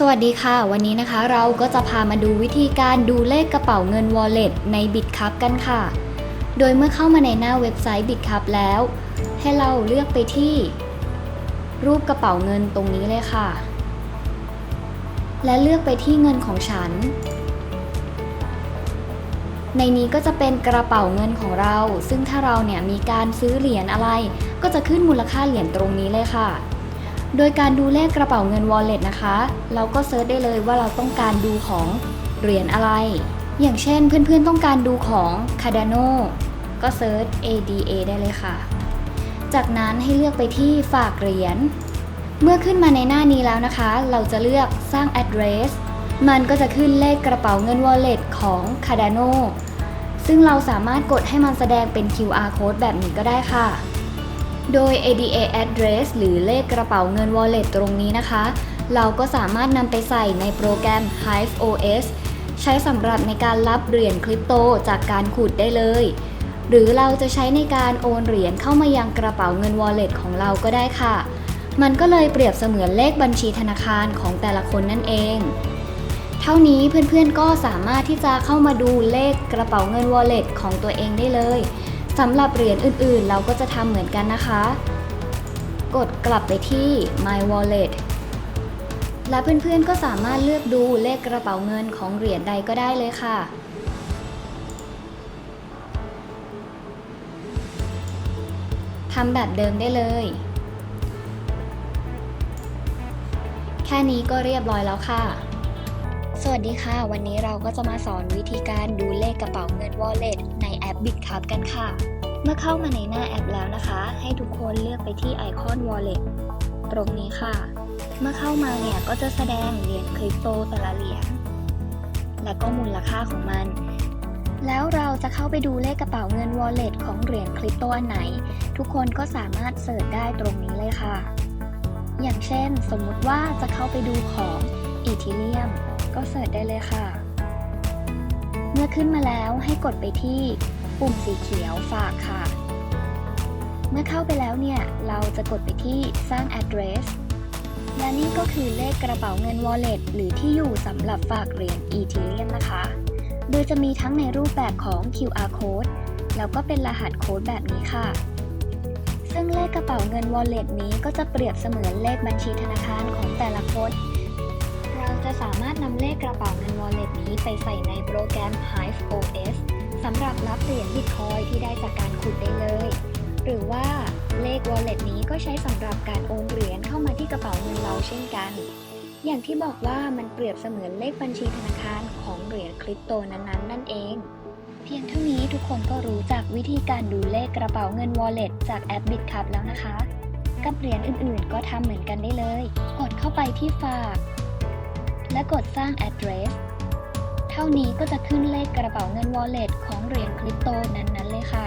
สวัสดีค่ะ วันนี้นะคะเราก็จะพามาดูวิธีการดูเลขกระเป๋าเงิน Wallet ใน BitCup กันค่ะ โดยเมื่อเข้ามาในหน้าเว็บไซต์ BitCup แล้ว ให้เราเลือกไปที่ รูปกระเป๋าเงินตรงนี้เลยค่ะ และเลือกไปที่เงินของฉัน ในนี้ก็จะเป็นกระเป๋าเงินของเรา ซึ่งถ้าเราเนี่ยมีการซื้อเหรียญอะไร ก็จะขึ้นมูลค่าเหรียญตรงนี้เลยค่ะ โดยการดูเลขกระเป๋าเงิน Wallet นะคะ เราก็เซิร์ชได้เลยว่าเราต้องการดูของเหรียญอะไร อย่างเช่นเพื่อนๆต้องการดูของ Cardano ก็เซิร์ช ADA ได้เลยค่ะ จากนั้นให้เลือกไปที่ฝากเหรียญ เมื่อขึ้นมาในหน้านี้แล้วนะคะ เราจะเลือกสร้าง address มันก็จะขึ้นเลขกระเป๋าเงิน Wallet ของ Cardano ซึ่งเราสามารถกดให้มันแสดงเป็น QR code แบบนี้ก็ได้ค่ะ โดย ADA address หรือเลขกระเป๋าเงิน wallet ตรงนี้นะคะ เราก็สามารถนำไปใส่ในโปรแกรม Hive OS ใช้สำหรับในการรับเหรียญคริปโตจากการขุดได้เลย หรือเราจะใช้ในการโอนเหรียญเข้ามายังกระเป๋าเงิน wallet ของเราก็ได้ค่ะ มันก็เลยเปรียบเสมือนเลขบัญชีธนาคารของแต่ละคนนั่นเอง เท่านี้เพื่อนๆก็สามารถที่จะเข้ามาดูเลขกระเป๋าเงิน wallet ของตัวเองได้เลย สำหรับเหรียญอื่นๆ เราก็จะทำเหมือนกันนะคะ กดกลับไปที่ My Wallet และเพื่อนๆก็สามารถเลือกดูเลขกระเป๋าเงินของเหรียญใดก็ได้เลยค่ะ ทำแบบเดิมได้เลย แค่นี้ก็เรียบร้อยแล้วค่ะ สวัสดีค่ะ วันนี้เราก็จะมาสอนวิธีการดูเลขกระเป๋าเงิน Wallet ในแอป BitCup กันค่ะ เมื่อเข้ามาในหน้าแอปแล้วนะคะ ให้ทุกคนเลือกไปที่ไอคอน Wallet ตรงนี้ค่ะ เมื่อเข้ามาเนี่ยก็จะแสดงเหรียญคริปโตแต่ละเหรียญและก็มูลค่าของมัน แล้วเราจะเข้าไปดูเลขกระเป๋าเงิน Wallet ของเหรียญคริปโตอันไหน ทุกคนก็สามารถเสิร์ชได้ตรงนี้เลยค่ะ อย่างเช่น สมมุติว่าจะเข้าไปดูของอีทีเรียม ก็เสิร์ชได้เลยค่ะ เมื่อขึ้นมาแล้วให้กดไปที่ปุ่มสีเขียวฝากค่ะ เมื่อเข้าไปแล้วเนี่ย เราจะกดไปที่สร้าง address และนี่ก็คือเลขกระเป๋าเงิน wallet หรือที่อยู่สำหรับฝากเหรียญ Ethereum นะคะ โดยจะมีทั้งในรูปแบบของ QR code แล้วก็เป็นรหัสโค้ดแบบนี้ค่ะ ซึ่งเลขกระเป๋าเงิน wallet นี้ก็จะเปรียบเสมือนเลขบัญชีธนาคารของแต่ละคน นำเลขกระเป๋าเงิน wallet นี้ไปใส่ในโปรแกรม Hive OS สำหรับรับเหรียญบิตคอยที่ได้จากการขุดได้เลย หรือว่าเลข wallet นี้ก็ใช้สำหรับการโอนเหรียญเข้ามาที่กระเป๋าเงินเราเช่นกัน อย่างที่บอกว่ามันเปรียบเสมือนเลขบัญชีธนาคารของเหรียญคริปโตนั้นๆ นั่นเอง เพียงเท่านี้ทุกคนก็รู้จักวิธีการดูเลขกระเป๋าเงิน wallet จากแอป BitCup แล้วนะคะ กับเหรียญอื่นๆ ก็ทำเหมือนกันได้เลย กดเข้าไปที่ฝาก และกดสร้าง address เท่านี้ก็จะขึ้นเลขกระเป๋าเงิน wallet ของเหรียญคริปโตนั้นๆเลยค่ะ